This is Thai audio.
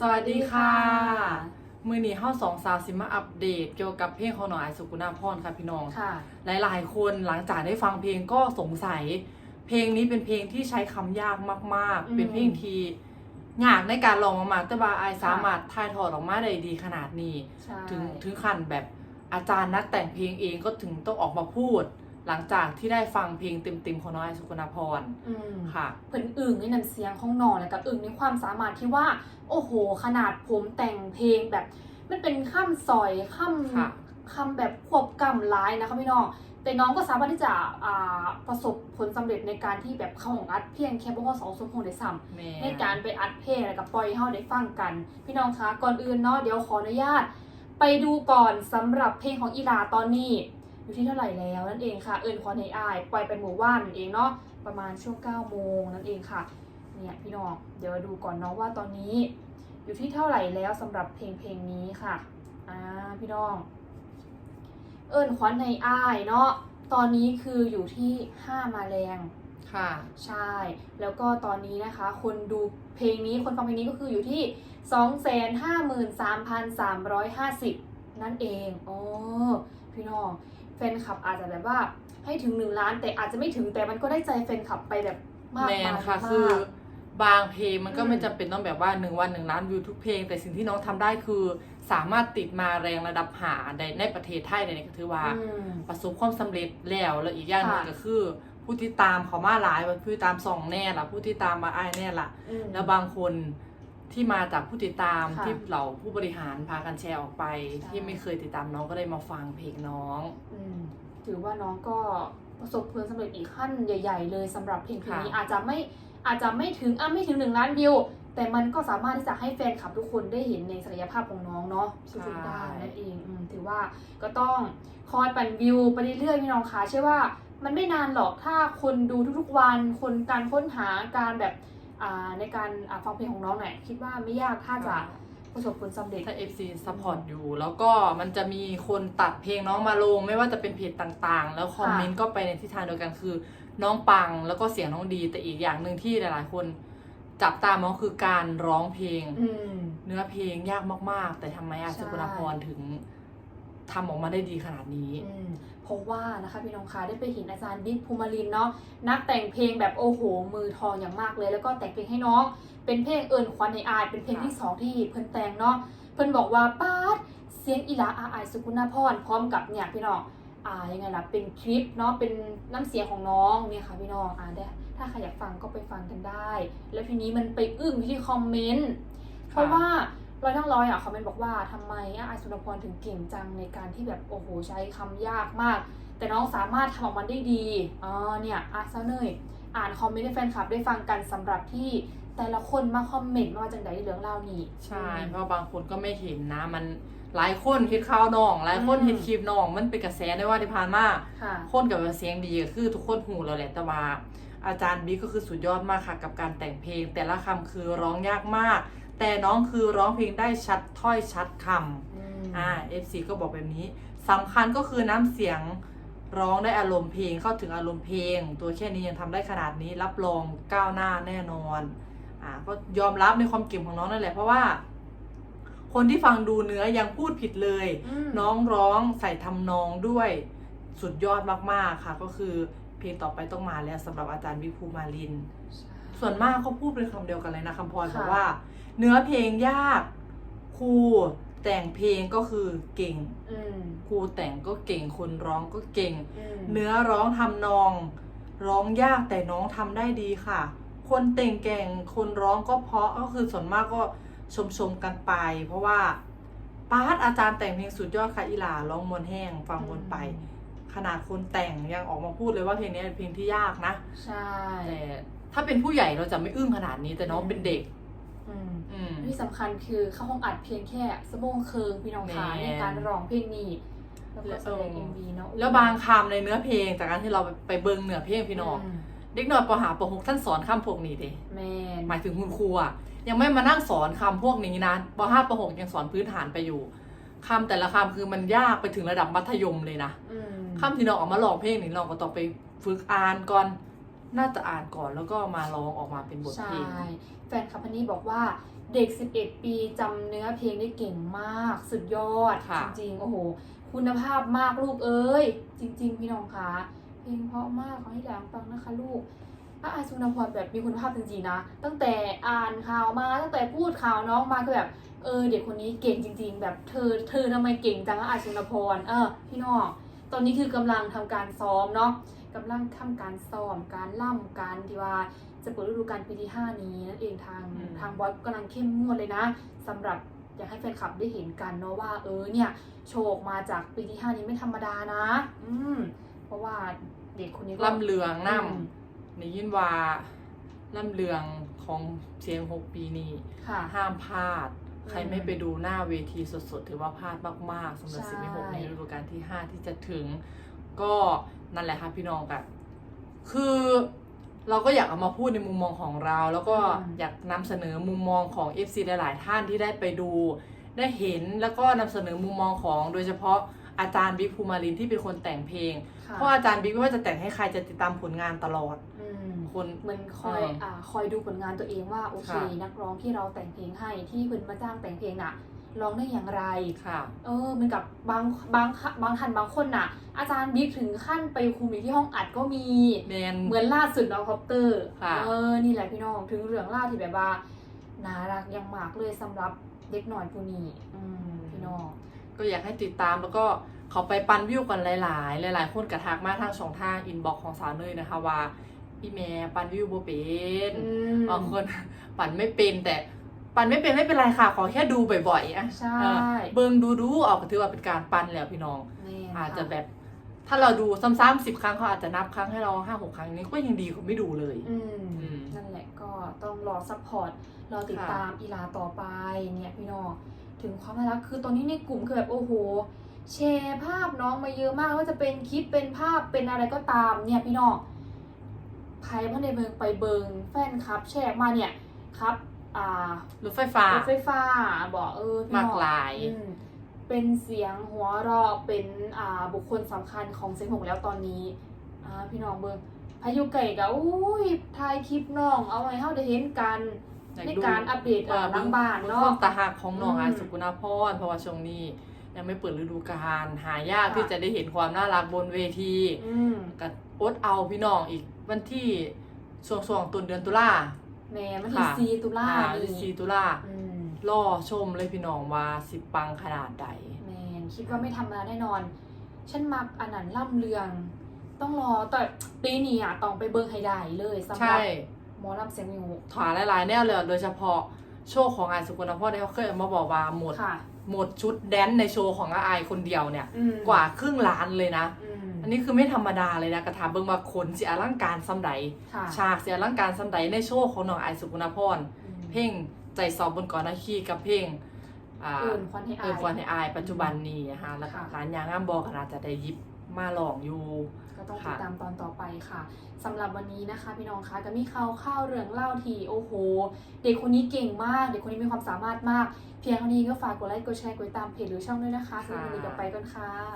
สวัสดีค่ะมือนี้เฮาสองสาวสิมาอัปเดตเกี่ยวกับเพลงของหน่อยสุกุณาพรค่ะพี่น้องค่ะ หลายๆ คนหลังจากได้ฟังเพลงก็สงสัย เพลงนี้เป็นเพลงที่ใช้คำยากมากอืๆมเป็นเพลงที่ยากในการร้องมากๆแต่ว่าอายสามารถถ่ายทอดออกมาได้ดีขนาดนี้ใช่ถึงถึงขั้นแบบอาจารย์นักแต่งเพลงเองก็ถึงต้องออกมาพูด หลังจากที่ได้ฟังเพลงเต็มๆของน้อยสุกุณาพรอืมค่ะเพิ่นอึ่งในน้ำเสียงของน้องแล้วก็อึ่งในความสามารถที่ว่า โอ้โห ขนาดผมแต่งเพลงแบบ มันเป็นข้ามซอยข้ามค่ะ คำแบบควบกำร้ายนะคะพี่น้อง แต่น้องก็สามารถที่จะอ่าประสบผลสำเร็จในการที่แบบเข้าของอัดเพียงแค่บ่พอสองชั่วโมงได้ซ้ำ แม่ในการไปอัดเพลงแล้วก็ปล่อยให้เฮาได้ฟังกัน พี่น้องคะก่อนอื่นเนาะเดี๋ยวขออนุญาต ไปดูก่อนสำหรับเพลงของอีลาตอนนี้ อยู่ที่เท่าไหร่แล้วนั่นเองค่ะ เอิญควอนในอายปล่อยไปหมู่ว่านนั่นเองเนาะประมาณช่วง 9 โมงนั่นเองค่ะเนี่ยพี่น้องเดี๋ยวมาดูก่อนเนาะว่าตอนนี้ อยู่ที่เท่าไหร่แล้วสำหรับเพลงเพลงนี้ค่ะอ่าพี่น้อง เอิญควันในอายเนาะตอนนี้คืออยู่ที่ 5 มาแรงค่ะใช่ แล้วก็ตอนนี้นะคะ คนดูเพลงนี้คนฟังเพลงนี้ก็คืออยู่ที่ 253,350 นั่นเอง โอ้ พี่น้อง แฟนคลับอาจจะแบบว่าให้ถึง1ล้าน แต่อาจจะไม่ถึงแต่มันก็ได้ใจแฟนคลับไปแบบมากแมมายนค่ะมากคือบางเพลงมันก็อืมไม่จำเป็นต้องแบบว่าหนึ่งวันหนึ่งล้านวิวทุกเพลง แต่สิ่งที่น้องทำได้คือ สามารถติดมาแรงระดับหาในในประเทศไทยเนี่ยก็ถือว่า อืม ประสบความสำเร็จแล้วแล้วอีกอย่างหนึงค่ะ ก็คือ ผู้ที่ตามเขามาหลายผู้ที่ตามสองแน่ละผู้ที่ตามมาอ้ายแน่ละ อืม แล้วบางคน ที่มาจากผู้ติดตามค่ะ ที่เหล่าผู้บริหารพากันแชร์ออกไปใช่ที่ไม่เคยติดตามน้องก็ได้มาฟังเพลงน้อง อืมถือว่าน้องก็ประสบผลสำเร็จอีกขั้นใหญ่ ๆ เลยสำหรับเพลงเพลงนี้ค่ะ อาจจะไม่อาจจะไม่ถึงอะไม่ถึงหนึ่งล้านวิว แต่มันก็สามารถที่จะให้แฟนคลับทุกคนได้เห็นในศักยภาพของน้องเนาะที่คุณได้นั่นเองอืมถือว่าก็ต้องคอยปั่นวิวไปเรื่อยๆพี่น้องคะเชื่อว่า มันไม่นานหรอกถ้าคนดูทุกๆวัน คนการค้นหาการแบบอ่า ในการอ่าฟังเพลงของน้องเนี่ยคิดว่าไม่ยากถ้าจะประสบผลสำเร็จถ้า FC support อยู่ แล้วก็มันจะมีคนตัดเพลงน้องมาลง ไม่ว่าจะเป็นเพจต่างๆ แล้วคอมเมนต์ก็ไปในทิศทางเดียวกันคือ น้องปังแล้วก็เสียงน้องดี แต่อีกอย่างหนึ่งที่หลายๆ คนจับตามองคือการร้องเพลงอืมเนื้อเพลงยากมากๆ แต่ทำไมอาใช่สุกุณาพรถึง ทำออกมาได้ดีขนาดนี้อืมเพราะว่านะคะพี่น้องคะได้ไปเห็นอาจารย์บิ๊กภูมิลินเนาะนักแต่งเพลงแบบโอ้โห มือทองอย่างมากเลย แล้วก็แต่งเพลงให้น้อง เป็นเพลงเอิญควันในอาย เป็นเพลงค่ะที่สองที่เพิ่นแต่งเนาะเพิ่นบอกว่าป้าดเสียงอีหลาอาอายสุกุณาพรพร้อมกับเนี่ยพี่น้องอ่ายังไงล่ะเป็นคลิปเนาะเป็นน้ำเสียงของน้องเนี่ยค่ะพี่น้องอ่าได้ถ้าใครอยากฟังก็ไปฟังกันได้ แล้วทีนี้มันไปอึ้งที่คอมเมนต์เพราะว่า ร้อยทั้งร้อยอะคอมเมนต์บอกว่าทำไมอะไอสุนทรพรถึงเก่งจังในการที่แบบโอ้โหใช้คำยากมาก แต่น้องสามารถทำออกมาได้ดีอ๋อเนี่ยอะเซาเนยอ่านคอมเมนต์ให้แฟนคลับได้ฟังกันสำหรับที่แต่ละคนมาคอมเมนต์มาจังใดเรื่องเล่าวนี้ใช่เพราะบางคนก็ไม่เห็นนะมันหลายคนเห็นข่าวน้อง หลายคนอืมเห็นคลิปน้อง มันเป็นกระแสในว่าที่ผ่านมาค่ะคนกับเสียงดีก็คือทุกคนหูแล้วแหละแต่ว่าอาจารย์บิ๊กก็คือสุดยอดมากค่ะกับการแต่งเพลง แต่ละคำคือร้องยากมาก แต่น้องคือร้องเพลงได้ชัดถ้อยชัดคำอืมอ่า FC ก็บอกแบบนี้สำคัญก็คือน้ำเสียงร้องได้อารมณ์เพลงเข้าถึงอารมณ์เพลง ตัวแค่นี้ยังทำได้ขนาดนี้รับรองก้าวหน้าแน่นอนอ่าก็ยอมรับในความเก่งของน้องนั่นแหละเพราะว่า คนที่ฟังดูเนื้อยังพูดผิดเลยมน้องร้องใส่ทำนองด้วยสุดยอดมากๆค่ะ ก็คือเพลงต่อไปต้องมาแล้วสำหรับอาจารย์วิภูมาลิน ส่วนมากเขาพูดเป็นคำเดียวกันเลยนะคำพรค่ะบอกว่า เนื้อเพลงยาก ครูแต่งเพลงก็คือเก่ง อืม ครูแต่งก็เก่ง คนร้องก็เก่งอืมเนื้อร้องทำนอง ร้องยากแต่น้องทำได้ดีค่ะ คนแต่งเก่งคนร้องก็เพราะก็คือส่วนมากก็ชมชมๆกันไป เพราะว่าปาร์ตอาจารย์แต่งเพลงสุดยอดค่ะอีหลาร้องมวนแห้งฟังมวนไปขนาดคนแต่งยังออกมาพูดเลยว่าเพลงนี้เป็นเพลงที่ยากนะ ใช่ แต่ถ้าเป็นผู้ใหญ่เราจะไม่อึ้งขนาดนี้แต่น้องเป็นเด็กอืมอืม ที่สำคัญคือเข้าห้องอัดเพียงแค่สมงเคิงพี่น้องขาแม่ในการร้องเพลงนี้แล้วก็แสดงเออเอ็มวีเนาะแล้วบางคำในเนื้อเพลงจากการที่เราไปเบิ่งเนื้อเพลงพี่น้องมเด็กน้อยปหาปหกท่านสอนคำพวกนี้เด้แมนหมายถึงคุณครูอะยังไม่มานั่งสอนคำพวกนี้นะปห้าปหกยังสอนพื้นฐานไปอยู่คำแต่ละคำคือมันยากไปถึงระดับมัธยมเลยนะอืมคำที่เราออกมาร้องเพลงนี่เราก็ต้องไปฝึกอ่านก่อนน่าจะอ่านก่อนแล้วก็มาร้องออกมาเป็นบทใช่เพลงแฟนคลับพันนี้บอกว่า เด็ก 11 ปีจำเนื้อเพลงได้เก่งมาก สุดยอดค่ะจริงๆ โอ้โห คุณภาพมากลูกเอ้ย จริง ๆ พี่น้องคะ เพลงเพราะมากขอให้แหลมฟังนะคะลูกอาอาสุนพรแบบมีคุณภาพจริงๆนะ ตั้งแต่อ่านข่าวมาตั้งแต่พูดข่าวน้องมาคือแบบ เออ เด็กคนนี้เก่งจริง ๆ แบบเธอ เธอทำไมเก่งจังอาอาสุนพร เออ พี่น้อง ตอนนี้คือกำลังทำการซ้อมเนาะกำลังทำการซ้อมการล่ำการที่ว่า จะเปิดฤดูกาลปีที่ 5 นี้นั่นเองทางอืมทางบอสกำลังเข้มงวดเลยนะสำหรับอยากให้แฟนคลับได้เห็นกันเนาะว่าเออเนี่ยโชว์ออกมาจากปีที่ 5 นี้ไม่ธรรมดานะ อืมเพราะว่าเด็กคนนี้ก็ล่ำเลืองน้อืมำในยินว่าล่ำเลืองของเสียงหกปีนี้ค่ะห้ามพลาดอืมใครไม่ไปดูหน้าเวทีสดๆ ถือว่าพลาดมากๆสำหรับใช่ซีรีส์หกในฤดูกาลที่5ที่จะถึง ก็นั่นแหละค่ะพี่น้องแบบคือ เราก็อยากเอามาพูดในมุมมองของเรา แล้วก็อยากนำเสนอมุมมองของ FC หลาย ๆ ท่านที่ได้ไปดู ได้เห็นแล้วก็นำเสนอมุมมองของโดยเฉพาะอาจารย์บิ๊กภูมิลินที่เป็นคนแต่งเพลงค่ะเพราะอาจารย์บิ๊กไม่ว่าจะแต่งให้ใครจะติดตามผลงานตลอดอืมคนเหมือนคอยเอออ่อ่าคอยดูผลงานตัวเองว่าโอเคค่ะนักร้องที่เราแต่งเพลงให้ที่เพิ่นมาจ้างแต่งเพลงน่ะ ร้องได้อย่างไรค่ะ เออเหมันกับบางบางบางท่านบางคนน่ะ อาจารย์บิ๊กถึงขั้นไปคุมอยู่ที่ห้องอัดก็มีแมนเหมือนล่าสุดน้องคอปเตอร์ค่ะเออนี่แหละพี่น้องถึงเรื่องล่าวที่แบบว่าน่ารักอยังมากเลยสำหรับเด็กหน่อยผู้นี้อืมพี่น้องก็อยากให้ติดตามแล้วก็เขาไปปันวิวกันหลาย ๆ หลาย ๆ คนกระทักมาทางช่องทางอินบ็อกของสาวเนยนะคะว่าพี่แม่ปันวิวบ่เป็นอืมบางคนปั่นไม่เป็นแต่ ปั่นไม่เป็นไม่เป็นไรค่ะ ขอแค่ดูบ่อยๆอะใช่เออเบิ่งดูดูๆออกก็ถือว่าเป็นการปั่นแล้วพี่น้องแม่นอาจจะค่แบบถ้าเราดูซ้ำๆสิบครั้งเขาอาจจะนับครั้งให้เราห้าหกครั้งนี้ก็ยังดีกว่าไม่ดูเลย อืมอืมนั่นแหละก็ต้องรอซัพพอร์ตรอติดค่ะตามอีลาต่อไปเนี่ยพี่น้องถึงความน่ารักคือตอนนี้ในกลุ่มคือแบบโอ้โหแชร์ภาพน้องมาเยอะมากว่าจะเป็นคลิปเป็นภาพเป็นอะไรก็ตามเนี่ยพี่น้องใครพ่อในเบิงไปเบิงแฟนคลับแชร์มาเนี่ยครับ อ่ารถไฟฟ้ารถไฟฟ้าบอกเออพี่น้องมากลายอืมเป็นเสียงหัวเราะเป็นอ่าบุคคลสำคัญของเซนหกแล้วตอนนี้อ่าพี่น้องเบิงพายุไก่กะอุ้ยถ่ายคลิปน้อง เอาไว้เฮาได้เห็นกันอยากในดูการอัปเดตอ่าหลังบ้านควาเนาะมตาหักของน้องอืมอายสุกุณาพรเพราะว่าช่วงนี้ยังไม่เปิดฤดูกาลหายากค่ะที่จะได้เห็นความน่ารักบนเวทีอืมกับอดเอาพี่น้องอีกวันที่ช่วงช่วงต้นเดือนตุลา แม่มันค่ะที่ซีตุลาอ่านี่ซีตุลาอืมล่อชมเลยพี่น้องว่าสิปังขนาดใด แมนคิดว่าไม่ทำมาแน่นอน ฉันมักอันนั้นล่ำเรือง ต้องรอแต่ปีนี้อะต้องไปเบิงให้ได้เลยสำหรัใช่บหมอลำเสียงมิวถาหลายๆแนวเลยโดยเฉพาะโชว์ของอายสุกุณาพรที่เขาเคยเอามาบอกว่าหมด ค่ะ หมดชุดแดนซ์ในโชว์ของอาอายคนเดียวเนี่ยอืมกว่าครึ่งล้านเลยนะอืมอันนี้คือไม่ธรรมดาเลยนะกระถามเบิ่งว่าคนเสียร่างการซ้ำใดค่ะฉากเสียร่างการซ้ำใดในโชว์ของน้องอายสุกุณาพรอืมเพลงใจสอบบนก่อนนาคีกับเพลงอ่าเอิญควันให้อายเอิญควันให้อายปัจจุบันนี้นะคะแล้วก็ค่ะร้านยางอ้ามบอกนาจะได้หยิบ มาลองอยู่ ก็ต้องติค่ะดตามตอนต่อไปค่ะสำหรับวันนี้นะคะ พี่น้องคะก็มีข่าวข้าวเรื่องเล่าที่โอ้โห เด็กคนนี้เก่งมาก เด็กคนนี้มีความสามารถมาก เพียงเท่านี้ก็ฝากกดไลค์กดแชร์กดติดตามเพจหรือช่องด้วยนะคะสำหรับวันนี้ก็ไปก่อนค่ะ